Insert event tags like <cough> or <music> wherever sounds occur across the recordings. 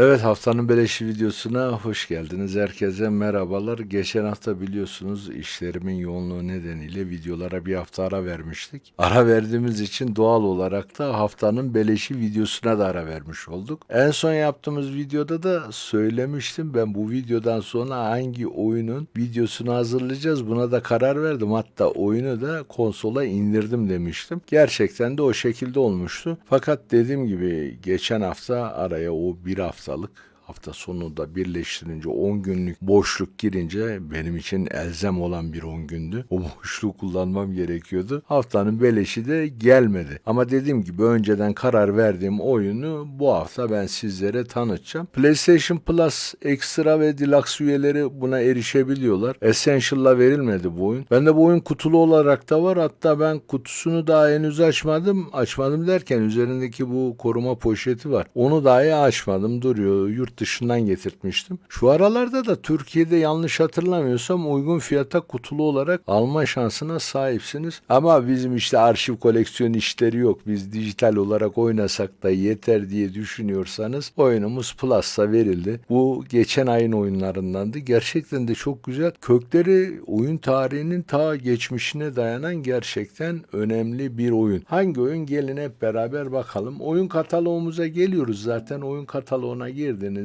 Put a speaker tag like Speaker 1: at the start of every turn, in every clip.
Speaker 1: Evet haftanın beleşi videosuna hoş geldiniz. Herkese merhabalar. Geçen hafta biliyorsunuz işlerimin yoğunluğu nedeniyle videolara bir hafta ara vermiştik. Ara verdiğimiz için doğal olarak da haftanın beleşi videosuna da ara vermiş olduk. En son yaptığımız videoda da söylemiştim ben bu videodan sonra hangi oyunun videosunu hazırlayacağız buna da karar verdim. Hatta oyunu da konsola indirdim demiştim. Gerçekten de o şekilde olmuştu. Fakat dediğim gibi geçen hafta araya o bir haftalık hafta sonunda birleştirince 10 günlük boşluk girince benim için elzem olan bir 10 gündü. O boşluğu kullanmam gerekiyordu. Haftanın beleşi de gelmedi. Ama dediğim gibi önceden karar verdiğim oyunu bu hafta ben sizlere tanıtacağım. PlayStation Plus Extra ve Deluxe üyeleri buna erişebiliyorlar. Essential'la verilmedi bu oyun. Bende bu oyun kutulu olarak da var. Hatta ben kutusunu daha henüz açmadım. Açmadım derken üzerindeki bu koruma poşeti var. Onu dahi açmadım. Duruyor. Yurt dışından getirtmiştim. Şu aralarda da Türkiye'de yanlış hatırlamıyorsam uygun fiyata kutulu olarak alma şansına sahipsiniz. Ama bizim işte arşiv koleksiyon işleri yok. Biz dijital olarak oynasak da yeter diye düşünüyorsanız oyunumuz Plus'ta verildi. Bu geçen ayın oyunlarındandı. Gerçekten de çok güzel. Kökleri oyun tarihinin ta geçmişine dayanan gerçekten önemli bir oyun. Hangi oyun gelin hep beraber bakalım. Oyun kataloğumuza geliyoruz zaten. Oyun kataloğuna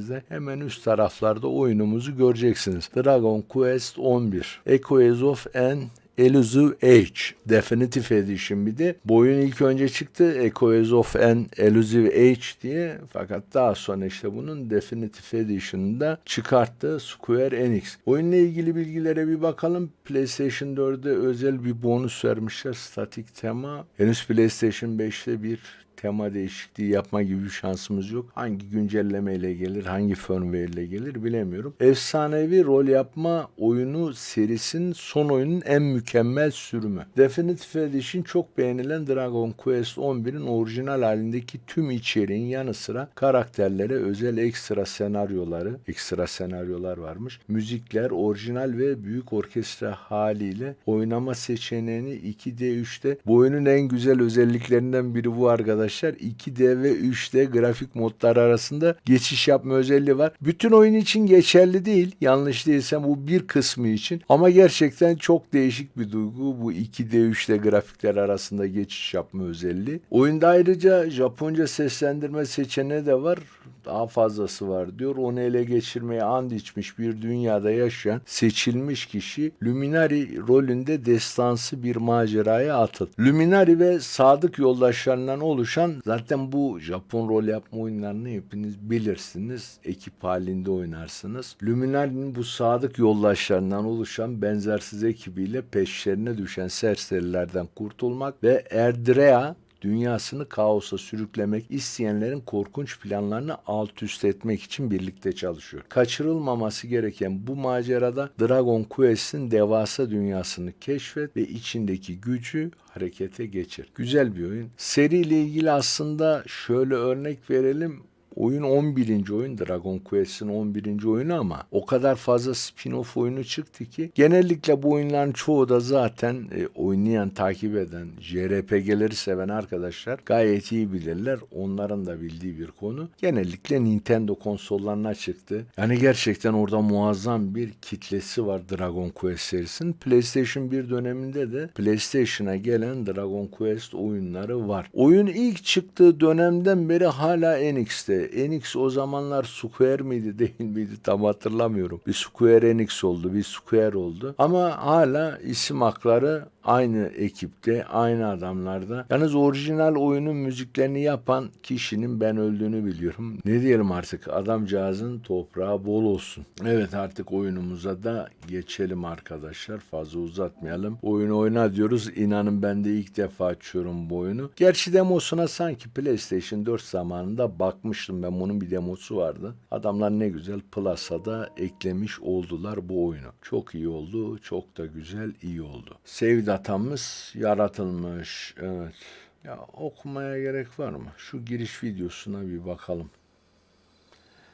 Speaker 1: girdiğinizde hemen üst taraflarda oyunumuzu göreceksiniz. Dragon Quest 11, Echoes of an Elusive Age Definitive Edition bir de. Bu oyun ilk önce çıktı Echoes of an Elusive Age diye fakat daha sonra işte bunun Definitive Edition'da çıkarttı Square Enix. Oyunla ilgili bilgilere bir bakalım. PlayStation 4'e özel bir bonus vermişler. Statik tema. Henüz PlayStation 5'te bir tema değişikliği yapma gibi bir şansımız yok. Hangi güncellemeyle gelir, hangi firmware gelir bilemiyorum. Efsanevi rol yapma oyunu serisinin son oyunun en mükemmel sürümü. Definitive Edition çok beğenilen Dragon Quest 11'in orijinal halindeki tüm içeriğin yanı sıra karakterlere özel ekstra senaryoları, ekstra senaryolar varmış. Müzikler orijinal ve büyük orkestra haliyle oynama seçeneğini 2D 3'te bu oyunun en güzel özelliklerinden biri bu arkadaşlar. 2D ve 3D grafik modlar arasında geçiş yapma özelliği var. Bütün oyun için geçerli değil. Yanlış değilsem bu bir kısmı için. Ama gerçekten çok değişik bir duygu bu 2D 3D grafikler arasında geçiş yapma özelliği. Oyunda ayrıca Japonca seslendirme seçeneği de var daha fazlası var diyor. Onu ele geçirmeye and içmiş bir dünyada yaşayan seçilmiş kişi Luminari rolünde destansı bir maceraya atıl. Luminari ve sadık yoldaşlarından oluşan zaten bu Japon rol yapma oyunlarını hepiniz bilirsiniz. Ekip halinde oynarsınız. Luminari'nin bu sadık yoldaşlarından oluşan benzersiz ekibiyle peşlerine düşen serserilerden kurtulmak ve Erdrea dünyasını kaosa sürüklemek isteyenlerin korkunç planlarını alt üst etmek için birlikte çalışıyor. Kaçırılmaması gereken bu macerada Dragon Quest'in devasa dünyasını keşfet ve içindeki gücü harekete geçir. Güzel bir oyun. Seriyle ilgili aslında şöyle örnek verelim. Oyun 11. oyun Dragon Quest'in 11. oyunu ama o kadar fazla spin-off oyunu çıktı ki genellikle bu oyunların çoğu da zaten e, oynayan, takip eden, JRPG'leri seven arkadaşlar gayet iyi bilirler. Onların da bildiği bir konu. Genellikle Nintendo konsollarına çıktı. Yani gerçekten orada muazzam bir kitlesi var Dragon Quest serisinin. PlayStation 1 döneminde de PlayStation'a gelen Dragon Quest oyunları var. Oyun ilk çıktığı dönemden beri hala Enix'te. Enix o zamanlar Square miydi <laughs> değil miydi tam hatırlamıyorum. Bir Square Enix oldu, bir Square oldu. Ama hala isim hakları aynı ekipte, aynı adamlarda. Yalnız orijinal oyunun müziklerini yapan kişinin ben öldüğünü biliyorum. Ne diyelim artık adamcağızın toprağı bol olsun. Evet artık oyunumuza da geçelim arkadaşlar. Fazla uzatmayalım. Oyunu oyna diyoruz. İnanın ben de ilk defa açıyorum bu oyunu. Gerçi demosuna sanki PlayStation 4 zamanında bakmıştım ben. Bunun bir demosu vardı. Adamlar ne güzel Plus'a da eklemiş oldular bu oyunu. Çok iyi oldu. Çok da güzel iyi oldu. Save datamız yaratılmış. Evet. Ya okumaya gerek var mı? Şu giriş videosuna bir bakalım.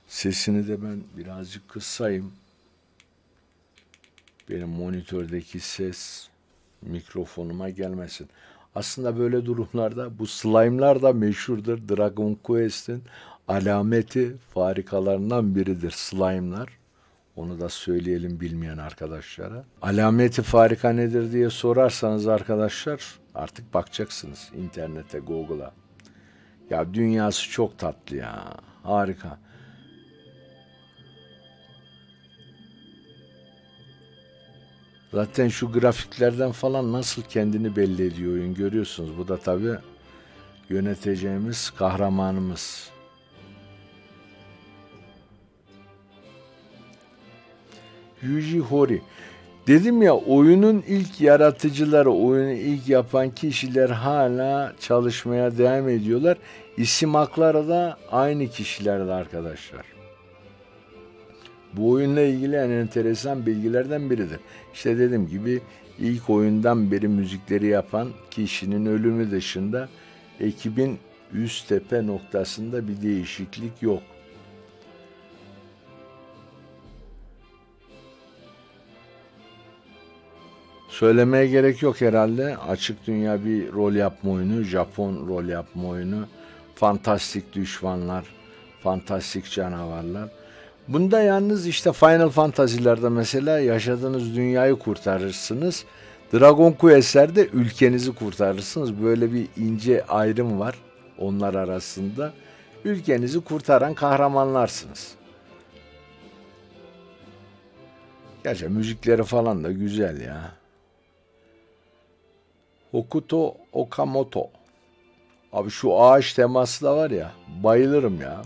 Speaker 1: Sesini de ben birazcık kısayım. Benim monitördeki ses mikrofonuma gelmesin. Aslında böyle durumlarda bu slime'lar da meşhurdur. Dragon Quest'in alameti farikalarından biridir slime'lar. Onu da söyleyelim bilmeyen arkadaşlara. Alameti farika nedir diye sorarsanız arkadaşlar artık bakacaksınız internete, Google'a. Ya dünyası çok tatlı ya. Harika. Zaten şu grafiklerden falan nasıl kendini belli ediyor oyun görüyorsunuz. Bu da tabii yöneteceğimiz kahramanımız. Yuji Horii. Dedim ya oyunun ilk yaratıcıları, oyunu ilk yapan kişiler hala çalışmaya devam ediyorlar. İsim hakları da aynı kişilerde arkadaşlar. Bu oyunla ilgili en enteresan bilgilerden biridir. İşte dediğim gibi ilk oyundan beri müzikleri yapan kişinin ölümü dışında ekibin üst tepe noktasında bir değişiklik yok. Söylemeye gerek yok herhalde. Açık dünya bir rol yapma oyunu, Japon rol yapma oyunu, fantastik düşmanlar, fantastik canavarlar. Bunda yalnız işte Final Fantasy'lerde mesela yaşadığınız dünyayı kurtarırsınız. Dragon Quest'lerde ülkenizi kurtarırsınız. Böyle bir ince ayrım var onlar arasında. Ülkenizi kurtaran kahramanlarsınız. Gerçi müzikleri falan da güzel ya. Hokuto Okamoto. Abi şu ağaç teması da var ya bayılırım ya.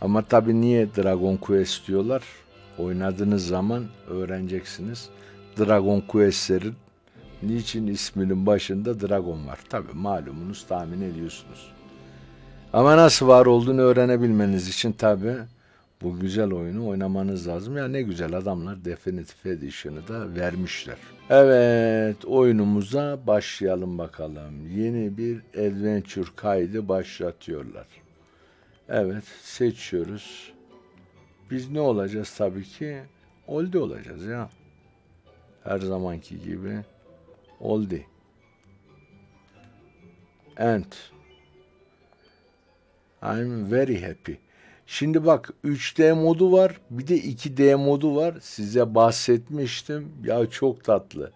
Speaker 1: Ama tabii niye Dragon Quest diyorlar? Oynadığınız zaman öğreneceksiniz. Dragon Quest'lerin niçin isminin başında Dragon var? Tabii malumunuz tahmin ediyorsunuz. Ama nasıl var olduğunu öğrenebilmeniz için tabii bu güzel oyunu oynamanız lazım. Ya ne güzel adamlar Definitive Edition'ı da vermişler. Evet oyunumuza başlayalım bakalım. Yeni bir adventure kaydı başlatıyorlar. Evet seçiyoruz. Biz ne olacağız tabii ki? Oldi olacağız ya. Her zamanki gibi. Oldi. And. I'm very happy. Şimdi bak 3D modu var. Bir de 2D modu var. Size bahsetmiştim. Ya çok tatlı.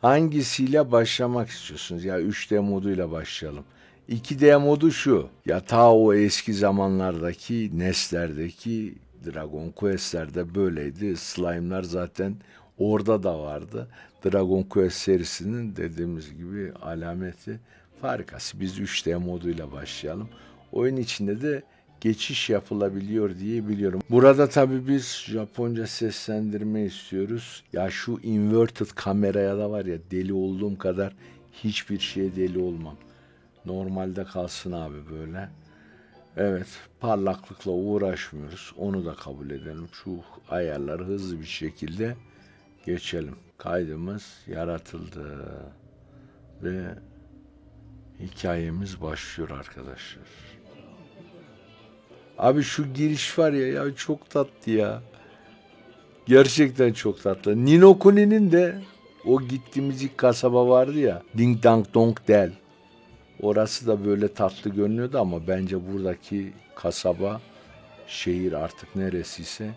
Speaker 1: Hangisiyle başlamak istiyorsunuz? Ya 3D moduyla başlayalım. 2D modu şu. Ya ta o eski zamanlardaki NES'lerdeki Dragon Quest'lerde böyleydi. Slime'lar zaten orada da vardı. Dragon Quest serisinin dediğimiz gibi alameti farikası. Biz 3D moduyla başlayalım. Oyun içinde de geçiş yapılabiliyor diye biliyorum. Burada tabii biz Japonca seslendirme istiyoruz. Ya şu inverted kameraya da var ya deli olduğum kadar hiçbir şeye deli olmam. Normalde kalsın abi böyle. Evet parlaklıkla uğraşmıyoruz. Onu da kabul edelim. Şu ayarları hızlı bir şekilde geçelim. Kaydımız yaratıldı. Ve hikayemiz başlıyor arkadaşlar. Abi şu giriş var ya ya çok tatlı ya. Gerçekten çok tatlı. Ninokuni'nin de o gittiğimiz ilk kasaba vardı ya. Ding Dang Dong Del. Orası da böyle tatlı görünüyordu ama bence buradaki kasaba, şehir artık neresiyse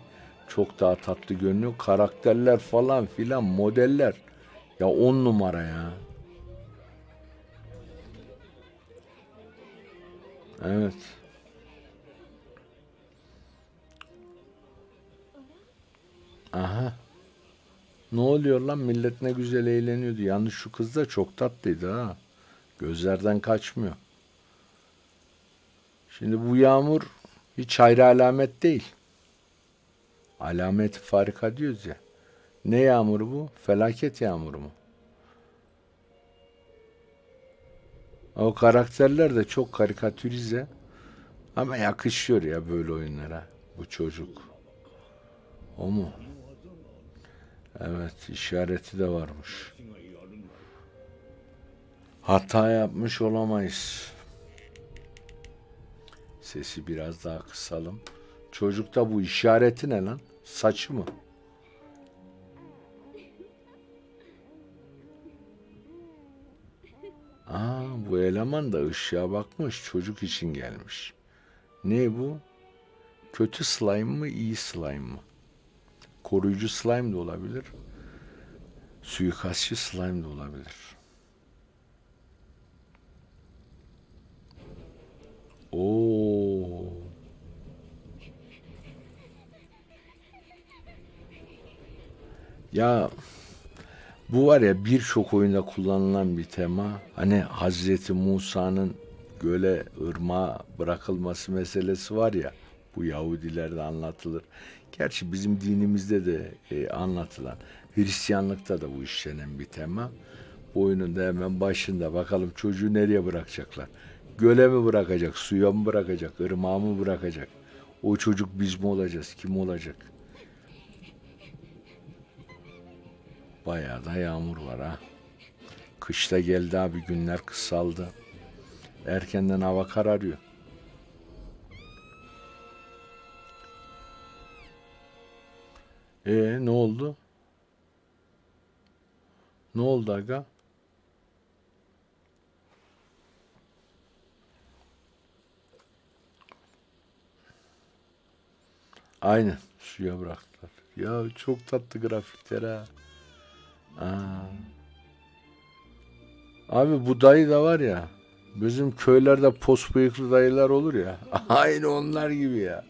Speaker 1: çok daha tatlı görünüyor. Karakterler falan filan, modeller. Ya on numara ya. Evet. Aha. Ne oluyor lan millet ne güzel eğleniyordu. Yalnız şu kız da çok tatlıydı ha. Gözlerden kaçmıyor. Şimdi bu yağmur hiç hayra alamet değil. Alamet farika diyoruz ya. Ne yağmuru bu? Felaket yağmuru mu? O karakterler de çok karikatürize. Ama yakışıyor ya böyle oyunlara. Bu çocuk. O mu? Evet işareti de varmış. Hata yapmış olamayız. Sesi biraz daha kısalım. Çocukta bu işareti ne lan? Saçı mı? Aa bu eleman da ışığa bakmış çocuk için gelmiş. Ne bu? Kötü slime mı iyi slime mı? Koruyucu slime de olabilir. Suikastçı slime de olabilir. Oo. Ya bu var ya birçok oyunda kullanılan bir tema. Hani Hazreti Musa'nın göle ırmağa bırakılması meselesi var ya. Bu Yahudilerde anlatılır. Gerçi bizim dinimizde de e, anlatılan. Hristiyanlıkta da bu işlenen bir tema. Bu oyunun da hemen başında bakalım çocuğu nereye bırakacaklar? Göle mi bırakacak, suya mı bırakacak, ırmağa mı bırakacak? O çocuk biz mi olacağız, kim olacak? Bayağı da yağmur var ha. Kışta geldi abi günler kısaldı. Erkenden hava kararıyor. E ne oldu? Ne oldu aga? Aynen suya bıraktılar. Ya çok tatlı grafikler ha. Aa. Abi bu dayı da var ya. Bizim köylerde pos bıyıklı dayılar olur ya. <laughs> Aynı onlar gibi ya.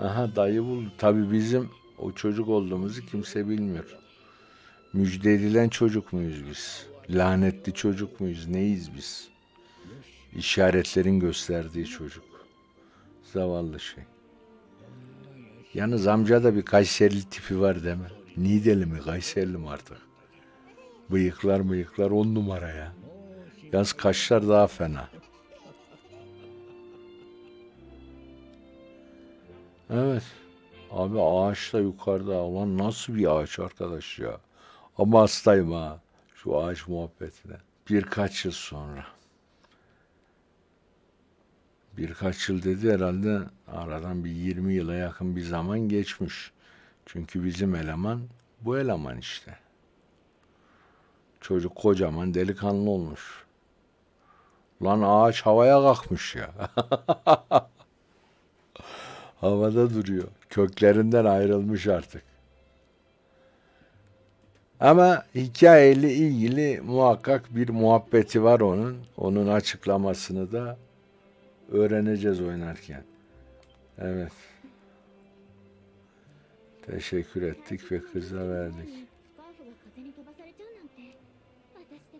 Speaker 1: Aha dayı buldu. Tabii bizim o çocuk olduğumuzu kimse bilmiyor. Müjde edilen çocuk muyuz biz? Lanetli çocuk muyuz? Neyiz biz? İşaretlerin gösterdiği çocuk. Zavallı şey. Yalnız amcada bir Kayserili tipi var mi? Nideli mi Kayserili mi artık? Bıyıklar mıyıklar on numara ya. Yalnız kaşlar daha fena. Evet. Abi ağaç da yukarıda. Ulan nasıl bir ağaç arkadaş ya. Ama hastayım ha. Şu ağaç muhabbetine. Birkaç yıl sonra. Birkaç yıl dedi herhalde aradan bir 20 yıla yakın bir zaman geçmiş. Çünkü bizim eleman bu eleman işte. Çocuk kocaman delikanlı olmuş. Lan ağaç havaya kalkmış ya. <laughs> havada duruyor. Köklerinden ayrılmış artık. Ama hikayeyle ilgili muhakkak bir muhabbeti var onun. Onun açıklamasını da öğreneceğiz oynarken. Evet. Teşekkür ettik ve kıza verdik.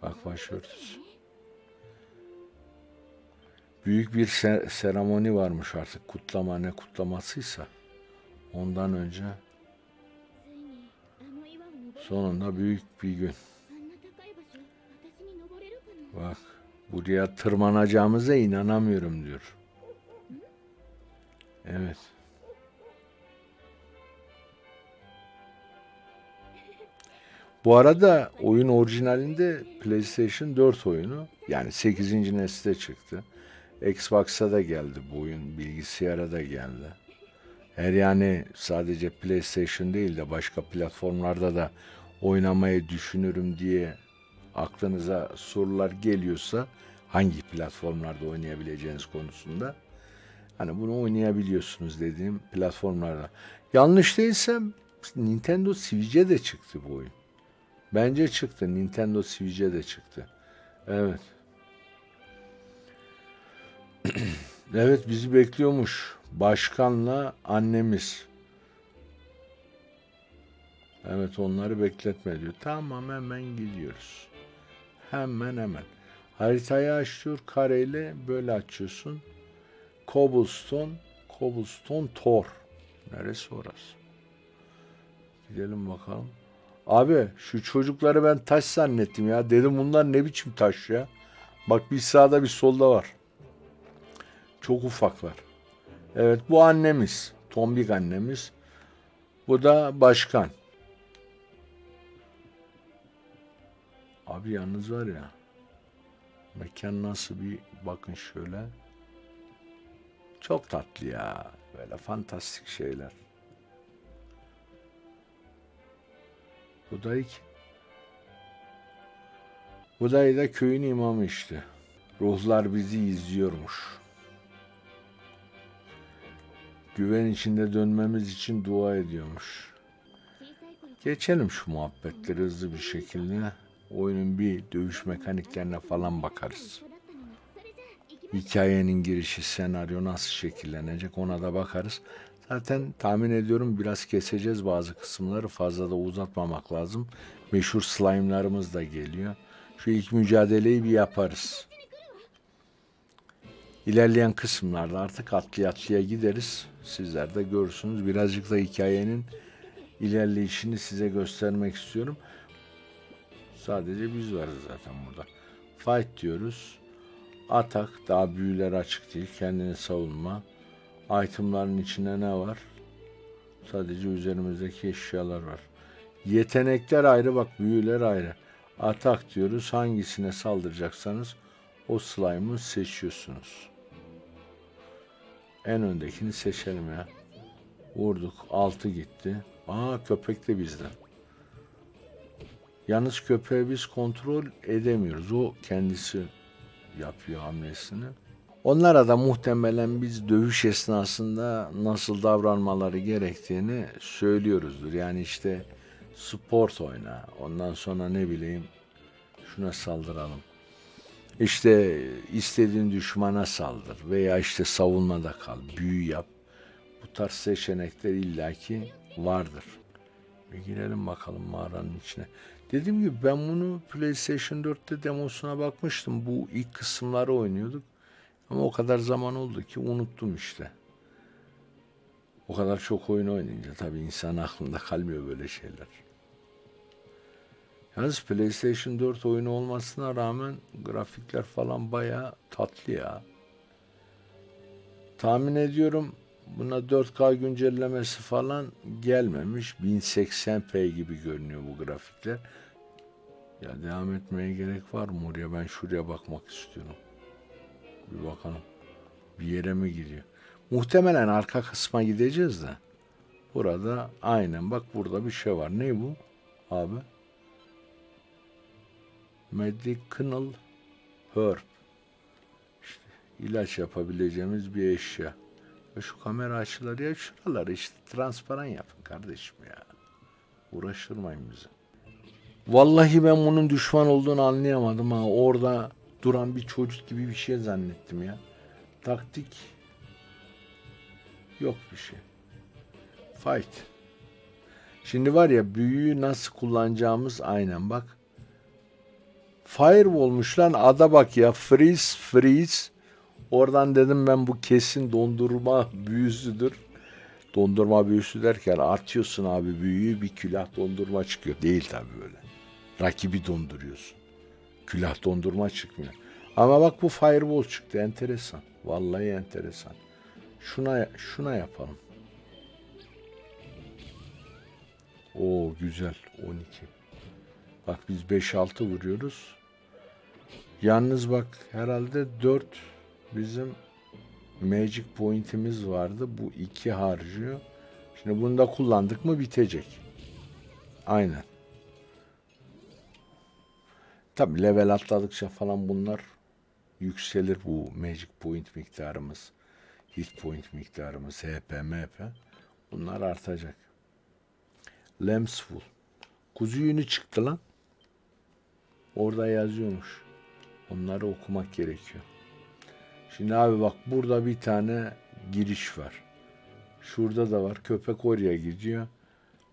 Speaker 1: Bak başörtüsü büyük bir seremoni varmış artık kutlama ne kutlamasıysa. Ondan önce sonunda büyük bir gün. Bak buraya tırmanacağımıza inanamıyorum diyor. Evet. Bu arada oyun orijinalinde PlayStation 4 oyunu yani 8. nesle çıktı. Xbox'a da geldi bu oyun, bilgisayara da geldi. Eğer yani sadece PlayStation değil de başka platformlarda da oynamayı düşünürüm diye aklınıza sorular geliyorsa hangi platformlarda oynayabileceğiniz konusunda hani bunu oynayabiliyorsunuz dediğim platformlarda. Yanlış değilsem Nintendo Switch'e de çıktı bu oyun. Bence çıktı. Nintendo Switch'e de çıktı. Evet. <clears throat> evet bizi bekliyormuş. Başkanla annemiz. Evet onları bekletme diyor. Tamam hemen gidiyoruz. Hemen hemen. Haritayı açıyor kareyle böyle açıyorsun. Cobblestone, Cobblestone Tor. Neresi orası? Gidelim bakalım. Abi şu çocukları ben taş zannettim ya. Dedim bunlar ne biçim taş ya. Bak bir sağda bir solda var. Çok ufaklar. Evet bu annemiz. Tombik annemiz. Bu da başkan. Abi yalnız var ya. Mekan nasıl bir bakın şöyle. Çok tatlı ya. Böyle fantastik şeyler. Bu da iki. Bu da köyün imamı işte. Ruhlar bizi izliyormuş güven içinde dönmemiz için dua ediyormuş. Geçelim şu muhabbetleri hızlı bir şekilde. Oyunun bir dövüş mekaniklerine falan bakarız. Hikayenin girişi, senaryo nasıl şekillenecek ona da bakarız. Zaten tahmin ediyorum biraz keseceğiz bazı kısımları fazla da uzatmamak lazım. Meşhur slime'larımız da geliyor. Şu ilk mücadeleyi bir yaparız. İlerleyen kısımlarda artık atlaya atlaya gideriz. Sizler de görürsünüz. Birazcık da hikayenin ilerleyişini size göstermek istiyorum. Sadece biz varız zaten burada. Fight diyoruz. Atak daha büyüler açık değil. Kendini savunma. Itemların içinde ne var? Sadece üzerimizdeki eşyalar var. Yetenekler ayrı bak büyüler ayrı. Atak diyoruz. Hangisine saldıracaksanız o slime'ı seçiyorsunuz. En öndekini seçelim ya. Vurduk. Altı gitti. Aa köpek de bizden. Yalnız köpeği biz kontrol edemiyoruz. O kendisi yapıyor hamlesini. Onlara da muhtemelen biz dövüş esnasında nasıl davranmaları gerektiğini söylüyoruzdur. Yani işte sport oyna. Ondan sonra ne bileyim şuna saldıralım. İşte istediğin düşmana saldır veya işte savunmada kal, büyü yap. Bu tarz seçenekler illaki vardır. Bir girelim bakalım mağaranın içine. Dediğim gibi ben bunu PlayStation 4'te demosuna bakmıştım. Bu ilk kısımları oynuyorduk. Ama o kadar zaman oldu ki unuttum işte. O kadar çok oyun oynayınca tabii insan aklında kalmıyor böyle şeyler. Yalnız PlayStation 4 oyunu olmasına rağmen grafikler falan bayağı tatlı ya. Tahmin ediyorum buna 4K güncellemesi falan gelmemiş. 1080p gibi görünüyor bu grafikler. Ya devam etmeye gerek var mı oraya? Ben şuraya bakmak istiyorum. Bir bakalım. Bir yere mi gidiyor? Muhtemelen arka kısma gideceğiz de. Burada aynen bak burada bir şey var. Ne bu? Abi. Medicinal herb. İşte ilaç yapabileceğimiz bir eşya. Ya şu kamera açıları ya şuraları işte transparan yapın kardeşim ya. Uğraştırmayın bizi. Vallahi ben bunun düşman olduğunu anlayamadım ha. Orada duran bir çocuk gibi bir şey zannettim ya. Taktik yok bir şey. Fight. Şimdi var ya büyüyü nasıl kullanacağımız aynen bak. Firewall'muş lan ada bak ya. Freeze freeze. Oradan dedim ben bu kesin dondurma büyüsüdür. Dondurma büyüsü derken atıyorsun abi büyüyü bir külah dondurma çıkıyor. Değil tabii böyle. Rakibi donduruyorsun. Külah dondurma çıkmıyor. Ama bak bu fireball çıktı enteresan. Vallahi enteresan. Şuna şuna yapalım. Oo güzel 12. Bak biz 5-6 vuruyoruz. Yalnız bak herhalde 4 bizim magic point'imiz vardı. Bu 2 harcıyor. Şimdi bunu da kullandık mı bitecek. Aynen. Tabi level atladıkça falan bunlar yükselir bu magic point miktarımız. Hit point miktarımız, HP, MP. Bunlar artacak. Lemsful. Kuzu yünü çıktı lan. Orada yazıyormuş. Onları okumak gerekiyor. Şimdi abi bak burada bir tane giriş var. Şurada da var. Köpek oraya gidiyor.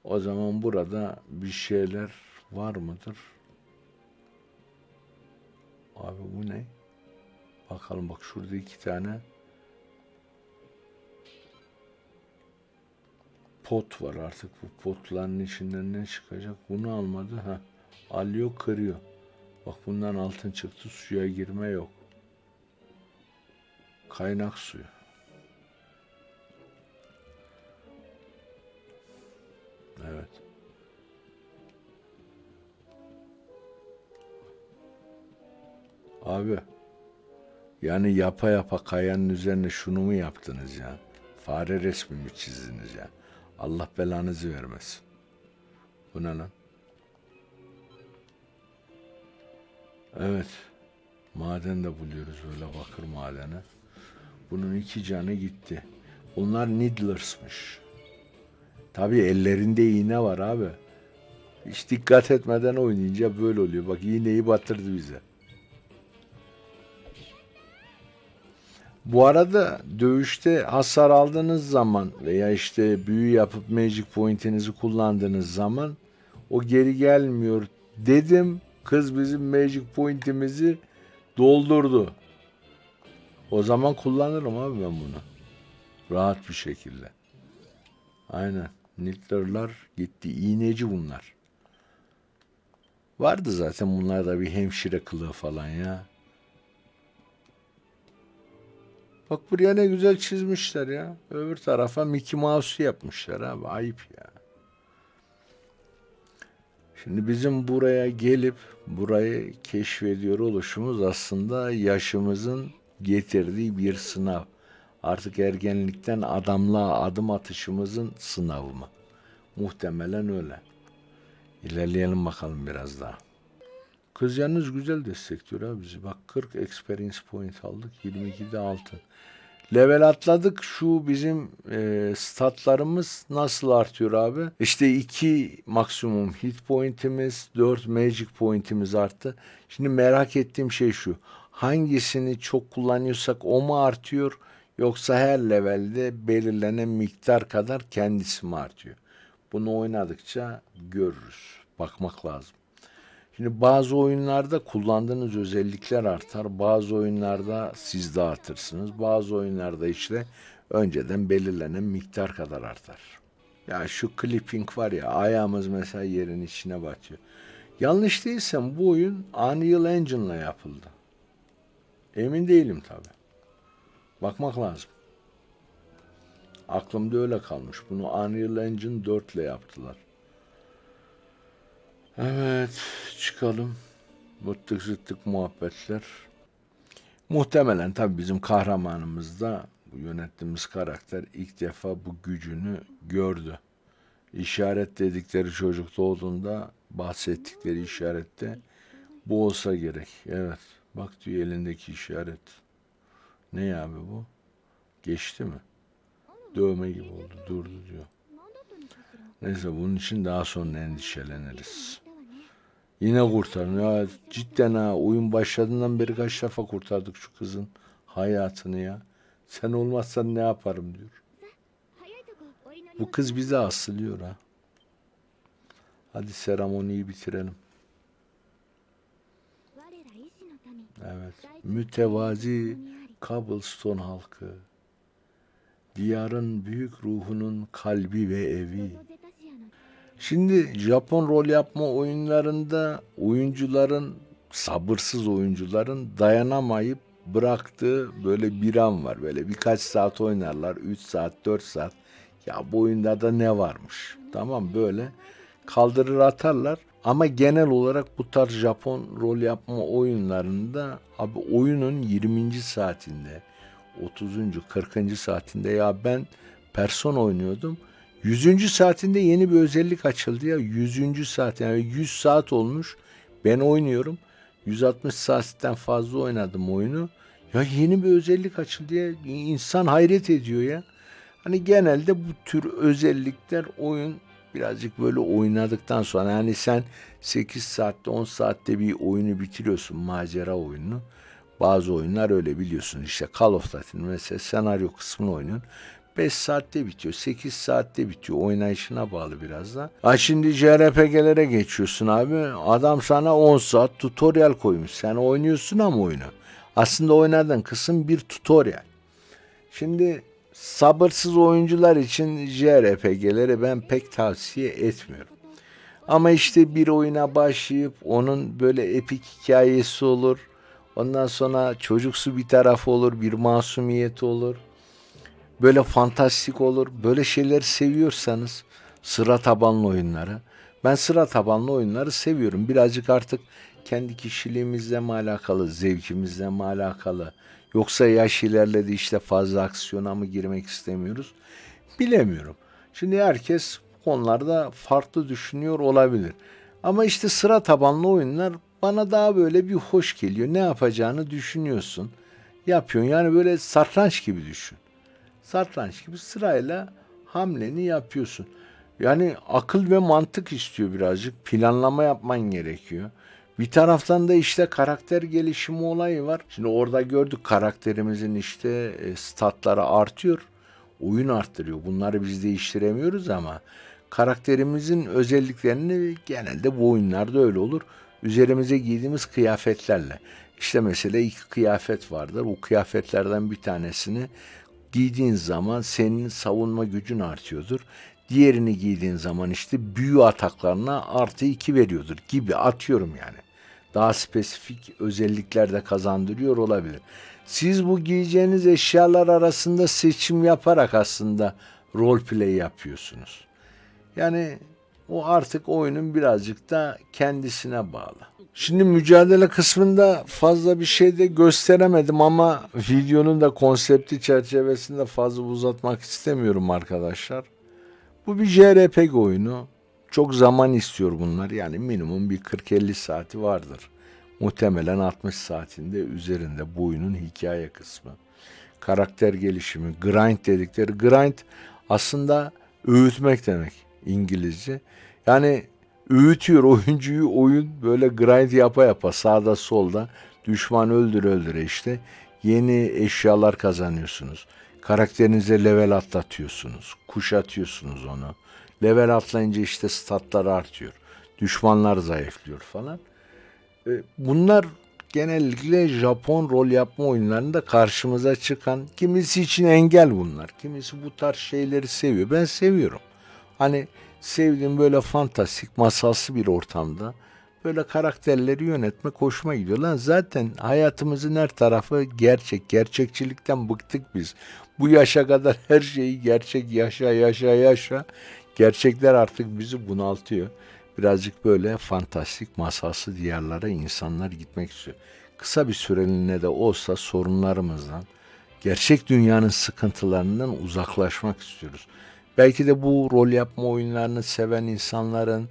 Speaker 1: O zaman burada bir şeyler var mıdır? Abi bu ne? Bakalım bak şurada iki tane pot var artık bu potların içinden ne çıkacak bunu almadı ha alıyor kırıyor bak bundan altın çıktı suya girme yok. Kaynak suyu. Evet. Abi yani yapa yapa kayanın üzerine şunu mu yaptınız ya? Fare resmi mi çizdiniz ya? Allah belanızı vermesin. Bu ne lan? Evet. Maden de buluyoruz böyle bakır madeni. Bunun iki canı gitti. Bunlar Niddlers'mış. Tabii ellerinde iğne var abi. Hiç dikkat etmeden oynayınca böyle oluyor. Bak iğneyi batırdı bize. Bu arada dövüşte hasar aldığınız zaman veya işte büyü yapıp magic point'inizi kullandığınız zaman o geri gelmiyor dedim. Kız bizim magic point'imizi doldurdu. O zaman kullanırım abi ben bunu. Rahat bir şekilde. Aynen. Nitlerler gitti. İğneci bunlar. Vardı zaten bunlarda bir hemşire kılığı falan ya. Bak buraya ne güzel çizmişler ya. Öbür tarafa Mickey Mouse'u yapmışlar abi. Ayıp ya. Şimdi bizim buraya gelip burayı keşfediyor oluşumuz aslında yaşımızın getirdiği bir sınav. Artık ergenlikten adamlığa adım atışımızın sınavı mı? Muhtemelen öyle. İlerleyelim bakalım biraz daha. Kız yalnız güzel destekliyor ha bizi. Bak 40 experience point aldık. 22'de altın. Level atladık. Şu bizim e, statlarımız nasıl artıyor abi? İşte 2 maksimum hit pointimiz, 4 magic pointimiz arttı. Şimdi merak ettiğim şey şu. Hangisini çok kullanıyorsak o mu artıyor? Yoksa her levelde belirlenen miktar kadar kendisi mi artıyor? Bunu oynadıkça görürüz. Bakmak lazım. Şimdi bazı oyunlarda kullandığınız özellikler artar. Bazı oyunlarda siz dağıtırsınız. Bazı oyunlarda işte önceden belirlenen miktar kadar artar. Ya şu clipping var ya ayağımız mesela yerin içine batıyor. Yanlış değilsem bu oyun Unreal Engine'la yapıldı. Emin değilim tabi. Bakmak lazım. Aklımda öyle kalmış. Bunu Unreal Engine 4 ile yaptılar. Evet çıkalım. Bıttık zıttık muhabbetler. Muhtemelen tabii bizim kahramanımız da bu yönettiğimiz karakter ilk defa bu gücünü gördü. İşaret dedikleri çocuk doğduğunda bahsettikleri işarette bu olsa gerek. Evet. Bak diyor elindeki işaret. Ne abi bu? Geçti mi? Dövme gibi oldu. Durdu diyor. Neyse bunun için daha sonra endişeleniriz. Yine kurtarın. Ya cidden ha oyun başladığından beri kaç defa kurtardık şu kızın hayatını ya. Sen olmazsan ne yaparım diyor. Bu kız bize asılıyor ha. Hadi seremoniyi bitirelim. Evet. Mütevazi Cobblestone halkı. Diyarın büyük ruhunun kalbi ve evi. Şimdi Japon rol yapma oyunlarında oyuncuların sabırsız oyuncuların dayanamayıp bıraktığı böyle bir an var. Böyle birkaç saat oynarlar. 3 saat, 4 saat. Ya bu oyunda da ne varmış? Tamam böyle kaldırır atarlar. Ama genel olarak bu tarz Japon rol yapma oyunlarında abi oyunun 20. saatinde 30. 40. saatinde ya ben person oynuyordum. 100. saatinde yeni bir özellik açıldı ya. 100. saat yani 100 saat olmuş. Ben oynuyorum. 160 saatten fazla oynadım oyunu. Ya yeni bir özellik açıldı ya. İnsan hayret ediyor ya. Hani genelde bu tür özellikler oyun birazcık böyle oynadıktan sonra yani sen 8 saatte 10 saatte bir oyunu bitiriyorsun macera oyununu. Bazı oyunlar öyle biliyorsun işte Call of Duty mesela senaryo kısmını oynuyorsun. 5 saatte bitiyor, 8 saatte bitiyor. Oynayışına bağlı biraz da. Ha şimdi JRPG'lere geçiyorsun abi. Adam sana 10 saat tutorial koymuş. Sen oynuyorsun ama oyunu. Aslında oynadığın kısım bir tutorial. Şimdi sabırsız oyuncular için JRPG'leri ben pek tavsiye etmiyorum. Ama işte bir oyuna başlayıp onun böyle epik hikayesi olur. Ondan sonra çocuksu bir tarafı olur, bir masumiyeti olur. Böyle fantastik olur. Böyle şeyleri seviyorsanız sıra tabanlı oyunları. Ben sıra tabanlı oyunları seviyorum. Birazcık artık kendi kişiliğimizle mi alakalı, zevkimizle mi alakalı. Yoksa yaş ilerledi işte fazla aksiyona mı girmek istemiyoruz? Bilemiyorum. Şimdi herkes bu konularda farklı düşünüyor olabilir. Ama işte sıra tabanlı oyunlar bana daha böyle bir hoş geliyor. Ne yapacağını düşünüyorsun. Yapıyorsun. Yani böyle satranç gibi düşün. Satranç gibi sırayla hamleni yapıyorsun. Yani akıl ve mantık istiyor birazcık. Planlama yapman gerekiyor. Bir taraftan da işte karakter gelişimi olayı var. Şimdi orada gördük karakterimizin işte e, statları artıyor. Oyun arttırıyor. Bunları biz değiştiremiyoruz ama karakterimizin özelliklerini genelde bu oyunlarda öyle olur. Üzerimize giydiğimiz kıyafetlerle. İşte mesela iki kıyafet vardır. Bu kıyafetlerden bir tanesini giydiğin zaman senin savunma gücün artıyordur. Diğerini giydiğin zaman işte büyü ataklarına artı iki veriyordur gibi atıyorum yani. Daha spesifik özellikler de kazandırıyor olabilir. Siz bu giyeceğiniz eşyalar arasında seçim yaparak aslında role play yapıyorsunuz. Yani o artık oyunun birazcık da kendisine bağlı. Şimdi mücadele kısmında fazla bir şey de gösteremedim ama videonun da konsepti çerçevesinde fazla uzatmak istemiyorum arkadaşlar. Bu bir JRPG oyunu. Çok zaman istiyor bunlar. Yani minimum bir 40-50 saati vardır. Muhtemelen 60 saatinde üzerinde bu oyunun hikaye kısmı. Karakter gelişimi, grind dedikleri. Grind aslında öğütmek demek İngilizce. Yani öğütüyor oyuncuyu oyun böyle grind yapa yapa sağda solda düşman öldür öldüre işte yeni eşyalar kazanıyorsunuz. Karakterinize level atlatıyorsunuz. Kuşatıyorsunuz onu. Level atlayınca işte statlar artıyor. Düşmanlar zayıflıyor falan. E, Bunlar genellikle Japon rol yapma oyunlarında karşımıza çıkan kimisi için engel bunlar. Kimisi bu tarz şeyleri seviyor. Ben seviyorum. Hani sevdiğim böyle fantastik, masalsı bir ortamda böyle karakterleri yönetmek hoşuma gidiyor. Lan zaten hayatımızın her tarafı gerçek. Gerçekçilikten bıktık biz. Bu yaşa kadar <laughs> her şeyi gerçek yaşa yaşa yaşa. Gerçekler artık bizi bunaltıyor. Birazcık böyle fantastik masalsı diyarlara insanlar gitmek istiyor. Kısa bir süreliğine de olsa sorunlarımızdan, gerçek dünyanın sıkıntılarından uzaklaşmak istiyoruz. Belki de bu rol yapma oyunlarını seven insanların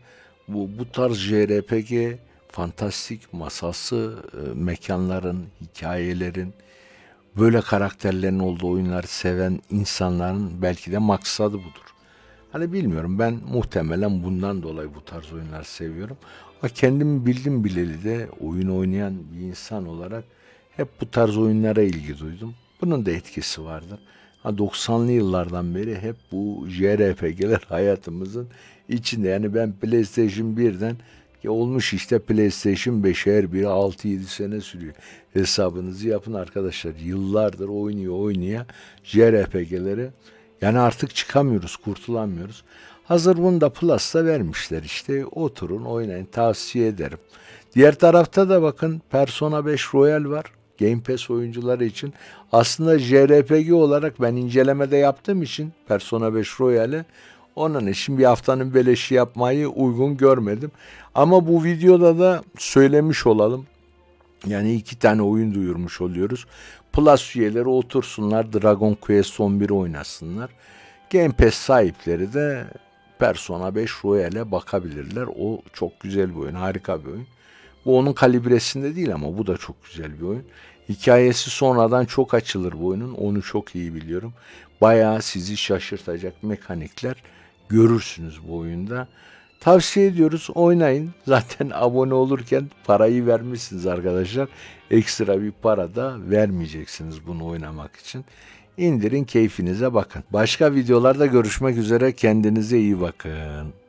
Speaker 1: bu, bu tarz JRPG, fantastik masalsı e, mekanların, hikayelerin, böyle karakterlerin olduğu oyunları seven insanların belki de maksadı budur. Hani bilmiyorum ben muhtemelen bundan dolayı bu tarz oyunlar seviyorum. Ama kendimi bildim bileli de oyun oynayan bir insan olarak hep bu tarz oyunlara ilgi duydum. Bunun da etkisi vardır. Ha 90'lı yıllardan beri hep bu JRPG'ler <laughs> hayatımızın içinde. Yani ben PlayStation 1'den ya olmuş işte PlayStation 5'e her biri 6-7 sene sürüyor. Hesabınızı yapın arkadaşlar. Yıllardır oynuyor oynaya JRPG'leri. Yani artık çıkamıyoruz, kurtulamıyoruz. Hazır bunu da Plus'ta vermişler işte. Oturun, oynayın. Tavsiye ederim. Diğer tarafta da bakın Persona 5 Royal var. Game Pass oyuncuları için. Aslında JRPG olarak ben incelemede yaptığım için Persona 5 Royal'i onun için bir haftanın beleşi yapmayı uygun görmedim. Ama bu videoda da söylemiş olalım. Yani iki tane oyun duyurmuş oluyoruz. Plus üyeleri otursunlar Dragon Quest 11 oynasınlar. Game Pass sahipleri de Persona 5 Royal'e bakabilirler. O çok güzel bir oyun, harika bir oyun. Bu onun kalibresinde değil ama bu da çok güzel bir oyun. Hikayesi sonradan çok açılır bu oyunun. Onu çok iyi biliyorum. Bayağı sizi şaşırtacak mekanikler görürsünüz bu oyunda. Tavsiye ediyoruz oynayın. <laughs> Zaten abone olurken parayı vermişsiniz arkadaşlar. Ekstra bir para da vermeyeceksiniz bunu oynamak için. İndirin keyfinize bakın. Başka videolarda görüşmek üzere. Kendinize iyi bakın.